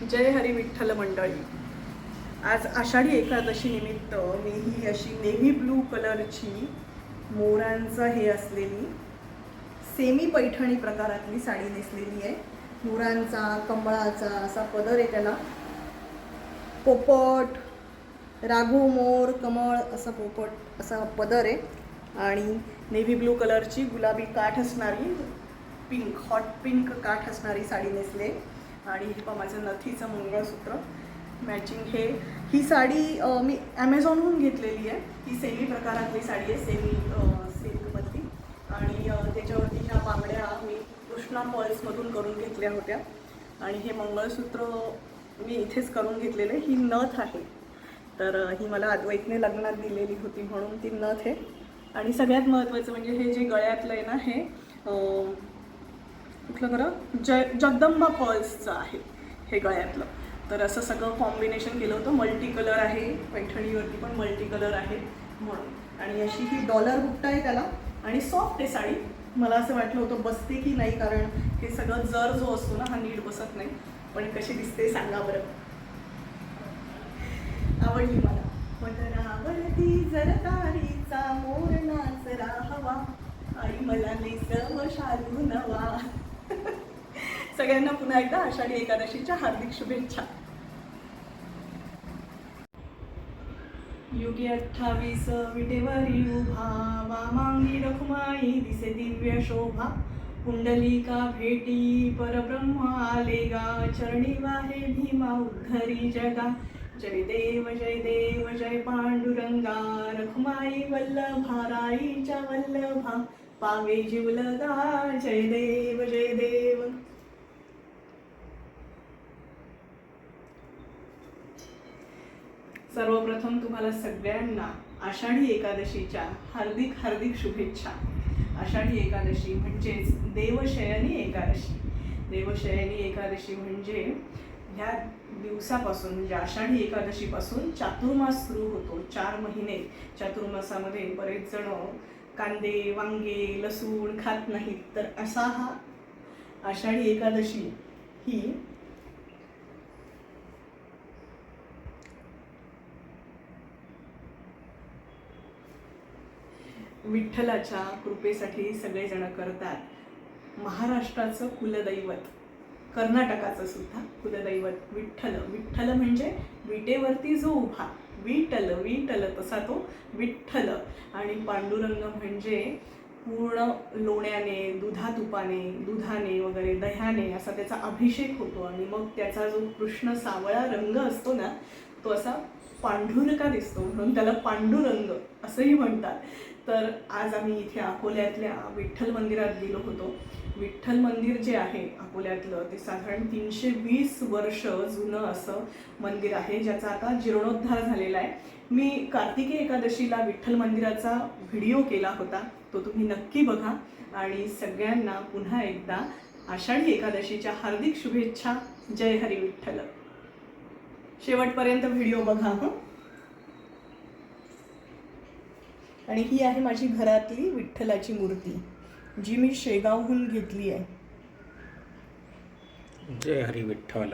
जय हरी विठ्ठल मंडळी. आज आषाढी एकादशी निमित्त मी ही अशी नेव्ही ब्लू कलरची मोरांचं हे असलेली सेमी पैठणी प्रकारातली साडी नेसलेली आहे. मोरांचा कमळाचा असा पदर आहे त्याला. पोपट राघू मोर कमळ असा पोपट असा पदर आहे. आणि नेव्ही ब्लू कलरची गुलाबी काठ असणारी पिंक हॉट पिंक काठ असणारी साडी नेसले आणि हे पण माझं नथीचं मंगळसूत्र. मॅचिंग हे ही साडी मी ॲमेझॉनहून घेतलेली आहे. ही सेमी प्रकारातली साडी आहे सेमी सिल्कमधली. आणि त्याच्यावरती ह्या बांगड्या मी कृष्णा पॉल्समधून करून घेतल्या होत्या. आणि हे मंगळसूत्र मी इथेच करून घेतलेलं आहे. ही नथ आहे. तर ही मला अद्वैतने लग्नात दिलेली होती म्हणून ती नथ आहे. आणि सगळ्यात महत्त्वाचं म्हणजे हे जे गळ्यातलं आहे ना हे कुठलं खरं? जय जगदंबा पर्ल्सचं आहे हे गळ्यातलं. तर असं सगळं कॉम्बिनेशन केलं होतं. मल्टी कलर आहे पैठणीवरती पण मल्टी कलर आहे म्हणून. आणि अशी ही डॉलर बुट्टा आहे त्याला. आणि सॉफ्ट आहे साडी. मला असं वाटलं होतं बसते की नाही कारण हे सगळं जर जो असतो ना हा नीट बसत नाही. पण कशी दिसते सांगा बरं. आवडली मला. पदरावरती जरतारीचा मोर नाचरा हवा. आई मला नेसव शालू नवा. सगळ्यांना पुन्हा एकदा आषाढी एकादशीच्या हार्दिक शुभेच्छा. युगी अठ्ठावीस विटेवरी उभा वामांगी रखुमाई दिसे दिव्य शोभा. कुंडलिका भेटी परब्रह्म आले गा चरणी वाहे भीमा उद्धरी जगा. जय देव जय देव जय पांडुरंगा रखुमाई वल्लभा राईच्या वल्लभा. पावे जीवलगा जय देव जय देव. सर्वप्रथम तुम्हाला सगळ्यांना आषाढी एकादशीच्या हार्दिक हार्दिक शुभेच्छा. आषाढी एकादशी म्हणजेच देवशयनी एकादशी. देवशयनी एकादशी म्हणजे ह्या दिवसापासून म्हणजे आषाढी एकादशीपासून चातुर्मास सुरू होतो. चार महिने चातुर्मासामध्ये बरेच जण कांदे वांगे लसूण खात नाहीत. तर असा हा आषाढी एकादशी ही विठ्ठलाच्या कृपेसाठी सगळेजण करतात. महाराष्ट्राचं कुलदैवत कर्नाटकाचं सुद्धा कुलदैवत विठ्ठल. विठ्ठल म्हणजे विटेवरती जो उभा विठ्ठल विठ्ठल तसा तो विठ्ठल. आणि पांडुरंग म्हणजे पूर्ण लोण्याने दुधा तुपाने दुधाने वगैरे दह्याने असा त्याचा अभिषेक होतो. आणि मग त्याचा जो कृष्ण सावळा रंग असतो ना तो असा पांढुरका दिसतो म्हणून त्याला पांडुरंग असंही म्हणतात. तर आज आम्ही इथे अकोल्यातल्या विठ्ठल मंदिरात गेलो होतो. विठ्ठल मंदिर जे आहे अकोल्यातलं ते साधारण तीनशे वीस वर्ष जुनं असं मंदिर आहे ज्याचा आता जीर्णोद्धार झालेला आहे. मी कार्तिकी एकादशीला विठ्ठल मंदिराचा व्हिडिओ केला होता. तो तुम्ही नक्की बघा. आणि सगळ्यांना पुन्हा एकदा आषाढी एकादशीच्या हार्दिक शुभेच्छा. जय हरी विठ्ठल. शेवटपर्यंत व्हिडिओ बघा हं. आणि ही आहे माझी घरातली विठ्ठलाची मूर्ती जी मी शेगावहून घेतली आहे. जय हरी विठ्ठल.